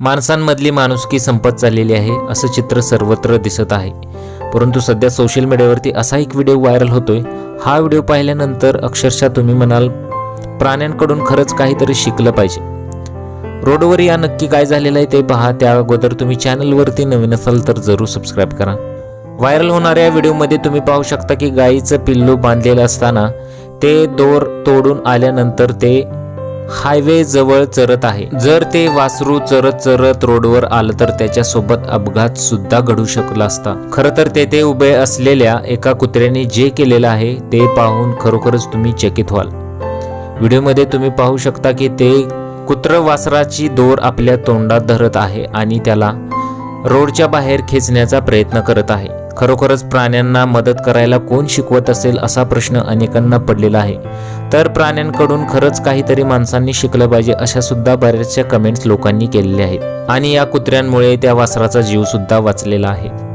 माणसांमधली माणुसकी संपत चाललेली आहे असं चित्र सर्वत्र दिसत आहे. परंतु सध्या सोशल मीडियावरती असा एक व्हिडिओ व्हायरल होतोय. हा व्हिडिओ पाहिल्यानंतर अक्षरशः तुम्ही म्हणाल प्राण्यांकडून खरंच काहीतरी शिकलं पाहिजे. रोडवर या नक्की काय झालेलं आहे ते पहा. त्या अगोदर तुम्ही चॅनलवरती नवीन असाल तर जरूर सबस्क्राईब करा. व्हायरल होणाऱ्या व्हिडिओमध्ये तुम्ही पाहू शकता की गायीचं पिल्लू बांधलेलं असताना ते दोर तोडून आल्यानंतर ते हायवे जवळ चरत आहे. जर ते वासरू चरत चरत रोडवर आलं तर त्याच्यासोबत अपघात सुद्धा घडू शकला असता. खरं तर तेथे उभे असलेल्या एका कुत्र्याने जे केलेलं आहे ते पाहून खरोखरच तुम्ही चकित व्हाल. व्हिडिओमध्ये तुम्ही पाहू शकता की ते कुत्र वासराची दोर आपल्या तोंडात धरत आहे आणि त्याला रोडच्या बाहेर खेचण्याचा प्रयत्न करत आहे. खरोखरच प्राण्यांना मदत करायला कोण शिकवत असेल असा प्रश्न अनेकांना पडलेला आहे. तर प्राण्यांकडून खरंच काहीतरी माणसांनी शिकलं पाहिजे अशा सुद्धा बऱ्याचशा कमेंट्स लोकांनी केलेल्या आहेत. आणि या कुत्र्यांमुळे त्या वासराचा जीव सुद्धा वाचलेला आहे.